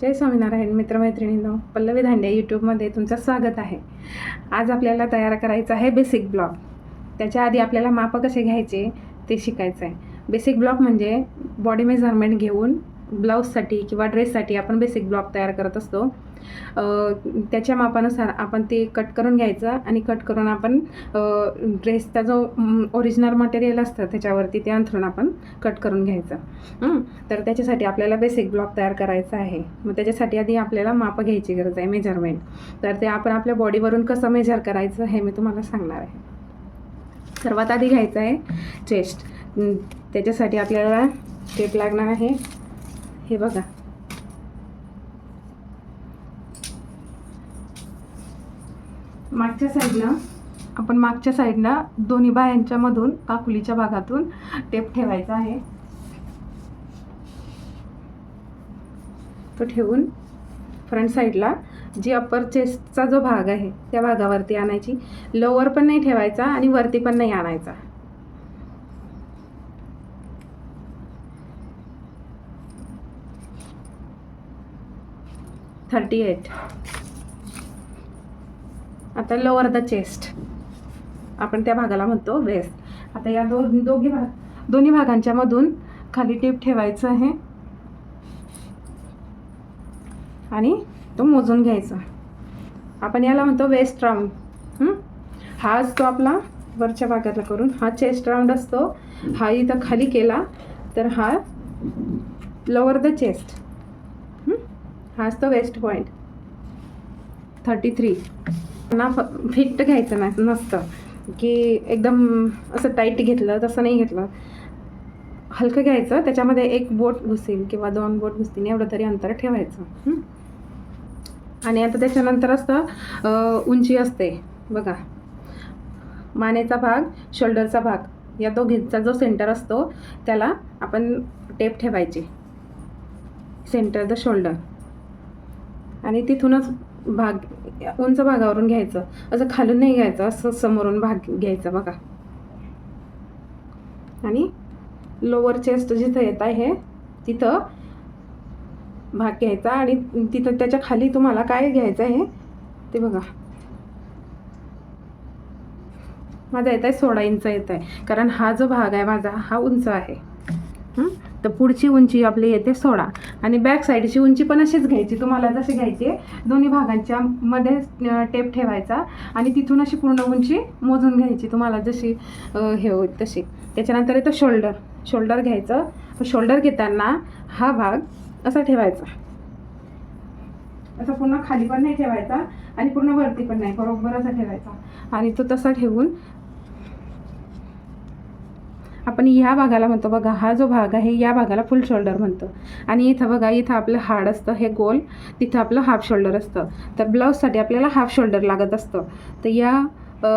जय स्वामीनारायण मित्रमैत्रिणींनो पल्लवी धांडे यूट्यूबमध्ये तुमचं स्वागत आहे. आज आपल्याला तयार करायचं आहे बेसिक ब्लॉग त्याच्या आधी आपल्याला मापं कसे घ्यायचे ते शिकायचं आहे बेसिक ब्लॉग म्हणजे बॉडी मेजरमेंट घेऊन ब्लाऊजसाठी किंवा ड्रेससाठी आपण बेसिक ब्लॉग तयार करत असतो. त्याच्या मापानुसार आपण ते कट करून घ्यायचं आणि कट करून आपण ड्रेसचा जो ओरिजिनल मटेरियल असतं त्याच्यावरती ते अंथरून आपण कट करून घ्यायचं. तर त्याच्यासाठी आपल्याला बेसिक ब्लॉक तयार करायचा आहे. मग त्याच्यासाठी आधी आपल्याला मापं घ्यायची गरज आहे मेजरमेंट तर ते आपण आपल्या बॉडीवरून कसं मेजर करायचं हे मी तुम्हाला सांगणार आहे. सर्वात आधी घ्यायचं आहे चेस्ट त्याच्यासाठी आपल्याला टेप लागणार आहे. हे बघा. मागच्या साईडनं आपण मागच्या साईडनं दोन्ही बायांच्या मधून काकुलीच्या भागातून टेप ठेवायचा आहे. तो ठेवून फ्रंट साईडला जी अप्पर चेस्टचा जो भाग आहे त्या भागावरती आणायची. लोवर पण नाही ठेवायचा आणि वरती पण नाही आणायचा. थर्टी एट आता लोअर द चेस्ट आपण त्या भागाला म्हणतो वेस्ट आता या दो दोघी भाग दोन्ही भागांच्या मधून खाली टीप ठेवायचं आहे. आणि तो मोजून घ्यायचा. आपण याला म्हणतो वेस्ट राऊंड हा? असतो आपला वरच्या भागातला करून. हा चेस्ट राऊंड असतो. हा इथं खाली केला तर हा लोअर द चेस्ट हा तो वेस्ट पॉईंट थर्टी थ्री ना फिट घ्यायचं नाही नसतं. की एकदम असं टाईट घेतलं तसं नाही घेतलं. हलकं घ्यायचं त्याच्यामध्ये एक बोट घुसेल किंवा दोन बोट घुसतील एवढं तरी अंतर ठेवायचं. आणि आता त्याच्यानंतर असतं उंची असते. बघा. मानेचा भाग शोल्डरचा भाग. या दोघींचा जो सेंटर असतो त्याला आपण टेप ठेवायची. सेंटर द शोल्डर आणि तिथूनच भाग उंच भागावरून घ्यायचं. असं खालून नाही घ्यायचं असं समोरून भाग घ्यायचा बघा. आणि लोअर चेस्ट जिथं येत आहे तिथं भाग घ्यायचा आणि तिथं त्याच्याखाली तुम्हाला काय घ्यायचं आहे ते बघा. माझा येत आहे सोळा इंच येत आहे कारण हा जो भाग आहे माझा हा उंच आहे. तर पुढची उंची आपली येते सोळा. आणि बॅक साईडची उंची पण अशीच घ्यायची. तुम्हाला जशी घ्यायची आहे दोन्ही भागांच्या मध्ये टेप ठेवायचा. आणि तिथून अशी पूर्ण उंची मोजून घ्यायची. तुम्हाला जशी हे होईल तशी. त्याच्यानंतर येतं शोल्डर शोल्डर घ्यायचं. शोल्डर घेताना हा भाग असा ठेवायचा. असा पूर्ण खाली पण नाही ठेवायचा आणि पूर्ण वरती पण नाही. बरोबर असा ठेवायचा. आणि तो तसा ठेवून आपण ह्या भागाला म्हणतो बघा हा जो भाग आहे या भागाला फुल शोल्डर म्हणतो. आणि इथं बघा इथं आपलं हाड असतं हे गोल तिथं आपलं हाफ शोल्डर असतं. तर ब्लाऊजसाठी आपल्याला हाफ शोल्डर लागत असतं. तर या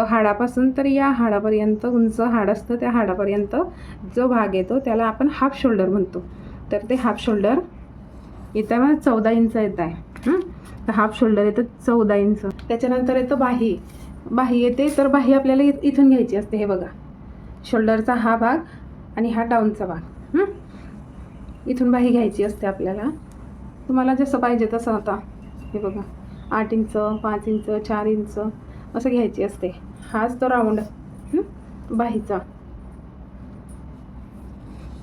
हाडापासून तर या हाडापर्यंत उंच हाड असतं त्या हाडापर्यंत जो भाग येतो त्याला आपण हाफ शोल्डर म्हणतो. तर ते हाफ शोल्डर येतं मला चौदा इंच येत आहे. तर हाफ शोल्डर येतं चौदा इंच. त्याच्यानंतर येतं बाही. बाही येते तर बाही आपल्याला इथ- इथून घ्यायची असते हे बघा. शोल्डरचा हा भाग आणि हा डाऊनचा भाग इथून बाही घ्यायची असते आपल्याला. तुम्हाला जसं पाहिजे तसं आता. हे बघा आठ इंच पाच इंच चार इंच असं घ्यायची असते. हाच तो राऊंड बाहीचा.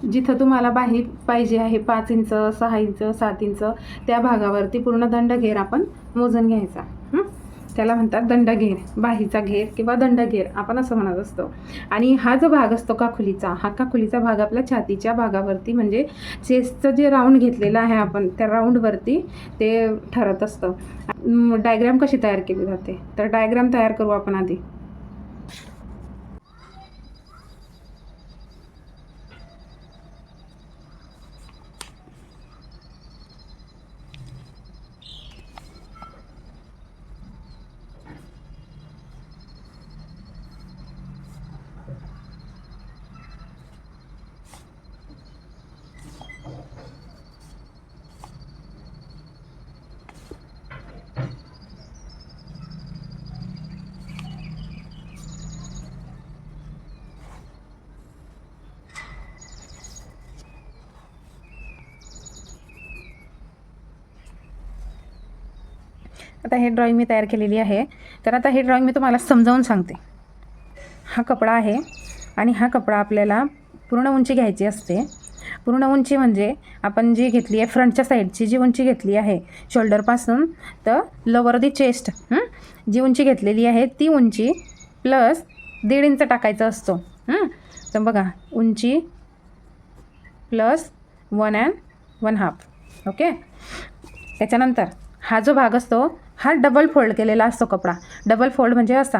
जिथं तुम्हाला बाही पाहिजे आहे पाच इंच सहा इंच सात इंच त्या भागावरती पूर्ण दंडघेर आपण मोजून घ्यायचा. त्याला म्हणतात दंडघेर बाहीचा घेर किंवा दंडघेर आपण असं म्हणत असतो. आणि हा जो भाग असतो काखुलीचा हा काखुलीचा भाग आपल्या छातीच्या भागावरती म्हणजे चेस्टचं जे राऊंड घेतलेलं आहे आपण त्या राऊंडवरती ते ठरत असतं. डायग्राम कशी तयार केली जाते? तर डायग्राम तयार करू आपण आधी. आता हे ड्रॉईंग मी तयार केलेली आहे. तर आता हे ड्रॉईंग मी तुम्हाला समजावून सांगते. हा कपडा आहे आणि हा कपडा आपल्याला पूर्ण उंची घ्यायची असते. पूर्ण उंची म्हणजे आपण जी घेतली आहे फ्रंटच्या साईडची जी उंची घेतली आहे शोल्डरपासून तर लवर दी चेस्ट जी उंची घेतलेली आहे ती उंची प्लस दीड इंच टाकायचं असतो. तर बघा उंची plus one and one half okay त्याच्यानंतर हा जो भाग असतो हा डबल फोल्ड केलेला असतो कपडा. डबल फोल्ड म्हणजे असा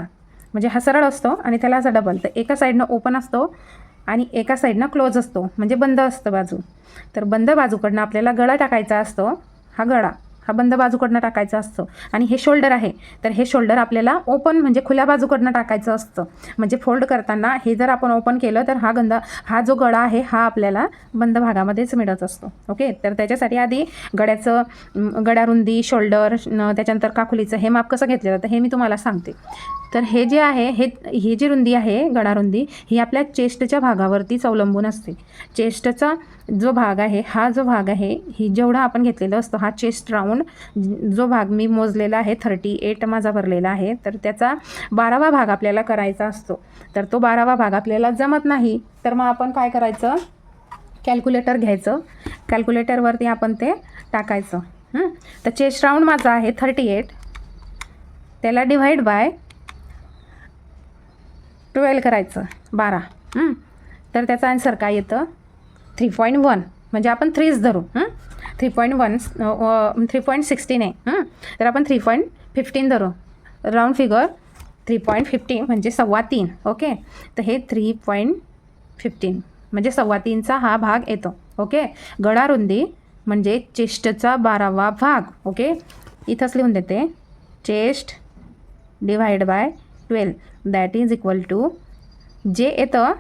म्हणजे हा सरळ असतो आणि त्याला असा डबल तर एका साईडनं ओपन असतो आणि एका साईडनं क्लोज असतो. म्हणजे बंद असतं बाजू. तर बंद बाजूकडनं आपल्याला गळा टाकायचा असतो. हा गळा. हा बंद बाजूकडनं टाकायचा असतो. आणि हे शोल्डर आहे. तर हे शोल्डर आपल्याला ओपन म्हणजे खुल्या बाजूकडनं टाकायचं असतं. म्हणजे फोल्ड करताना हे जर आपण ओपन केलं तर हा गंदा हा जो गळा आहे हा आपल्याला बंद भागामध्येच मिळत असतो. ओके? तर त्याच्यासाठी आधी गड्याचं गड्या रुंदी शोल्डर त्याच्यानंतर काखुलीचं हे माप कसं घेतलं जातं हे मी तुम्हाला सांगते. तर हे जे आहे हे ही जी रुंदी आहे गडारुंदी ही आपल्या चेस्टच्या भागावरतीच अवलंबून असते. चेस्टचा जो भाग आहे हा जो भाग आहे ही जेवढा आपण घेतलेला असतो हा चेस्ट राऊंड जो भाग मी मोजलेला आहे थर्टी एट माझा भरलेला आहे तर त्याचा बारावा भाग आपल्याला करायचा असतो. तर तो बारावा भाग आपल्याला जमत नाही तर मग आपण काय करायचं? कॅल्क्युलेटर घ्यायचं. कॅल्क्युलेटरवरती आपण ते टाकायचं. तर चेस्ट राऊंड माझा आहे थर्टी एट त्याला डिव्हाइड बाय ट्वेल्व करायचं बारा. तर त्याचं आन्सर काय येतं? थ्री पॉईंट वन म्हणजे आपण थ्रीच धरू. Three point one three point sixteen आहे. हं? तर आपण थ्री पॉईंट फिफ्टीन धरू. Round figure three point fifteen म्हणजे सव्वा तीन. ओके? तर हे थ्री पॉईंट फिफ्टीन म्हणजे सव्वा तीनचा हा भाग येतो. ओके? गडारुंदी म्हणजे चेस्टचा बारावा भाग. ओके? इथंच लिहून देते. Chest divide by twelve that is equal to जे येतं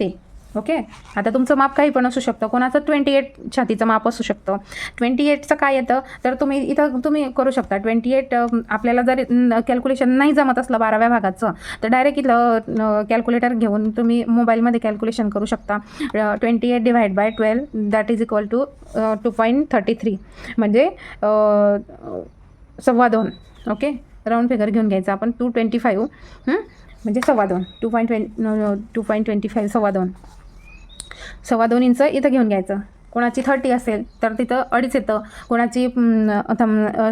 ते. ओके? आता तुमचं माप काही पण असू शकतं. कोणाचं ट्वेंटी एट छातीचं माप असू शकतं. ट्वेंटी एटचं काय येतं? तर तुम्ही इथं तुम्ही करू शकता. ट्वेंटी एट आपल्याला जर कॅल्क्युलेशन नाही जमत असलं बाराव्या भागाचं तर डायरेक्ट इथलं कॅल्क्युलेटर घेऊन तुम्ही मोबाईलमध्ये कॅल्क्युलेशन करू शकता. Twenty eight divide by twelve that is equal to two point thirty three म्हणजे सव्वा दोन. ओके? राऊंड फिगर घेऊन घ्यायचा. आपण टू ट्वेंटी फाईव्ह म्हणजे सव्वा दोन. Two point twenty two point twenty five सव्वा दोन. सव्वा दोन इंच इथं घेऊन घ्यायचं. कोणाची थर्टी असेल तर तिथं अडीच येतं. कोणाची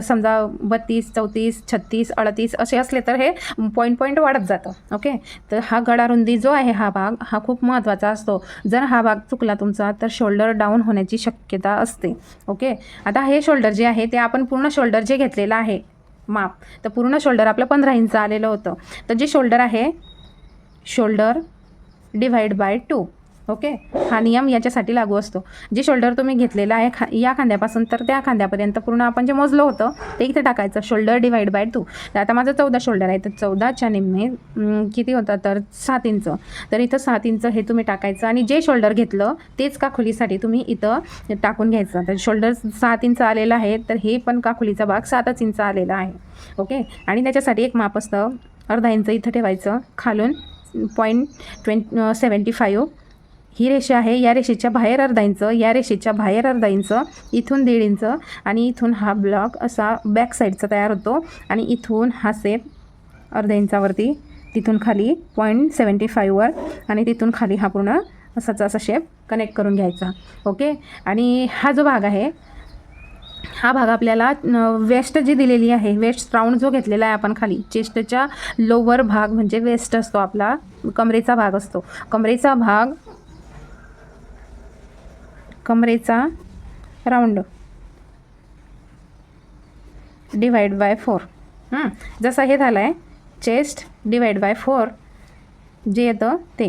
समजा बत्तीस चौतीस छत्तीस अडतीस असे असले तर हे पॉईंट पॉईंट वाढत जातं. ओके? तर हा गडारुंदी जो आहे हा भाग हा खूप महत्त्वाचा असतो. जर हा भाग चुकला तुमचा तर शोल्डर डाऊन होण्याची शक्यता असते. ओके? आता हे शोल्डर जे आहे ते आपण पूर्ण शोल्डर जे घेतलेलं आहे माप. तर पूर्ण शोल्डर आपलं पंधरा इंच आलेलं होतं. तर जे शोल्डर आहे shoulder divide by two. Okay? हा नियम याच्यासाठी लागू असतो. जे शोल्डर तुम्ही घेतलेला आहे खा या खांद्यापासून तर त्या खांद्यापर्यंत पूर्ण आपण जे मोजलं होतं ते इथे टाकायचं. शोल्डर डिवाइड बाय टू तर आता माझं चौदा शोल्डर आहे. तर चौदाच्या निम्मे किती होतं? तर सात इंच तर इथं सात इंच हे तुम्ही टाकायचं आणि जे शोल्डर घेतलं तेच काखुलीसाठी तुम्ही इथं टाकून घ्यायचं. तर शोल्डर सात इंच आलेलं आहे तर हे पण काखुलीचा भाग सातच इंच आलेला आहे. ओके? आणि त्याच्यासाठी एक माप असतं. अर्धा इंच इथं ठेवायचं. खालून पॉईंट ट्वें सेवन्टी फाईव्ह ही रेषा आहे या रेषेच्या बाहेर अर्धा इंच या रेषेच्या बाहेर अर्धा इंच इथून दीड इंच आणि इथून हा ब्लॉक असा बॅक साईडचा तयार होतो आणि इथून हा सेप अर्ध्या इंचावरती तिथून खाली पॉईंट सेवन्टी फाईव्हवर आणि तिथून खाली हा पूर्ण असाचा असा शेप कनेक्ट करून घ्यायचा. ओके आणि हा जो भाग आहे हा भाग आपल्याला वेस्ट जी दिलेली आहे वेस्ट राऊंड जो घेतलेला आहे आपण खाली चेस्टच्या लोवर भाग म्हणजे वेस्ट असतो आपला कमरेचा भाग असतो. कमरेचा भाग कमरेचा राऊंड. डिवाइड बाय फोर जसं हे झालं आहे चेस्ट डिवाइड बाय फोर जे येतं ते.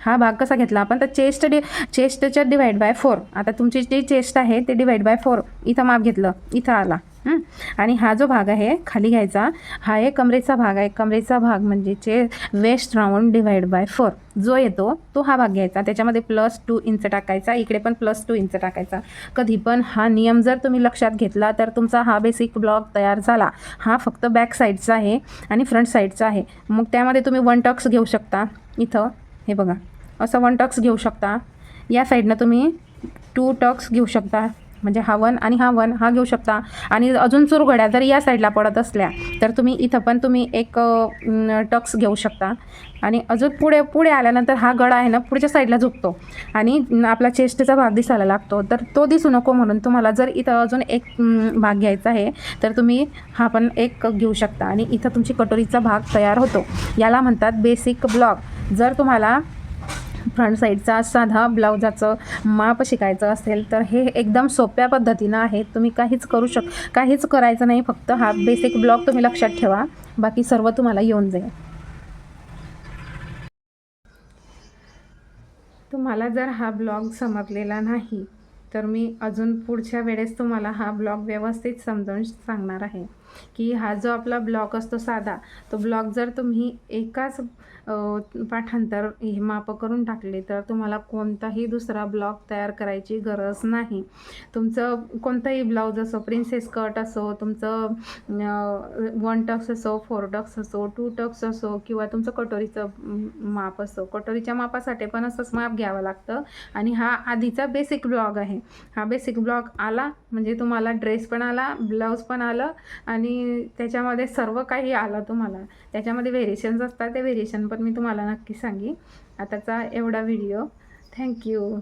हा भाग कसा घेतला आपण? तर चेस्ट डि चेस्टच्या डिवाइड बाय फोर आता तुमची जी चेस्ट आहे ते डिवाइड बाय फोर इथं माप घेतलं. इथं आला. आणि हा जो भाग आहे खाली घ्यायचा हा एक कमरेचा भाग आहे. कमरेचा भाग म्हणजे चे waist round divide by four जो येतो तो हा भाग घ्यायचा. त्याच्यामध्ये प्लस टू इंच टाकायचा. इकडे पण प्लस टू इंच टाकायचा. कधी पण हा नियम जर तुम्ही लक्षात घेतला तर तुमचा हा बेसिक ब्लॉक तयार झाला. हा फक्त बॅक साईडचा आहे आणि फ्रंट साईडचा आहे. मग त्यामध्ये तुम्ही वन टक्स घेऊ शकता. इथं हे बघा. असं वन टक्स घेऊ शकता. या साईडनं तुम्ही टू टक्स घेऊ शकता. म्हणजे हा वन आणि हा वन हा घेऊ शकता. आणि अजून चुरघड्या जर या साईडला पडत असल्या तर तुम्ही इथं पण तुम्ही एक टक्स घेऊ शकता. आणि अजून पुढे पुढे आल्यानंतर हा गळा आहे ना पुढच्या साईडला झुकतो. आणि आपला चेस्टचा भाग दिसायला लागतो. तर तो दिसू नको म्हणून तुम्हाला जर इथं अजून एक भाग घ्यायचा आहे तर तुम्ही हा पण एक घेऊ शकता. आणि इथं तुमची कटोरीचा भाग तयार होतो. याला म्हणतात बेसिक ब्लॉग जर तुम्हाला फ्रंट साईडचा साधा ब्लाउजाचं माप शिकायचं असेल तर हे एकदम सोप्या पद्धतीनं आहे. तुम्ही काहीच करू शक काहीच करायचं नाही. फक्त हा बेसिक ब्लॉग तुम्ही लक्षात ठेवा. बाकी सर्व तुम्हाला येऊन जाईल. तुम्हाला जर हा ब्लॉग समजलेला नाही तर मी अजून पुढच्या वेळेस तुम्हाला हा ब्लॉग व्यवस्थित समजावून सांगणार आहे. की हा जो आपला ब्लॉक असतो साधा तो ब्लॉग जर तुम्ही एकाच पाठांतर हे माप करून टाकले तर तुम्हाला कोणताही दुसरा ब्लॉग तयार करायची गरज नाही. तुमचं कोणताही ब्लाऊज असो प्रिन्सेस कट असो तुमचं वन टक्स असो फोर टक्स असो टू टक्स असो किंवा तुमचं कटोरीचं माप असो कटोरीच्या मापासाठी पण असंच माप घ्यावं लागतं. आणि हा आधीचा बेसिक ब्लॉग आहे. हा बेसिक ब्लॉग आला म्हणजे तुम्हाला ड्रेस पण आला ब्लाऊज पण आलं आणि त्याच्यामध्ये सर्व काही आलं तुम्हाला. त्याच्यामध्ये व्हेरिएशन्स असतात ते व्हेरिएशन पण मी तुम्हाला नक्की सांगेन. आताचा एवढा व्हिडिओ थँक्यू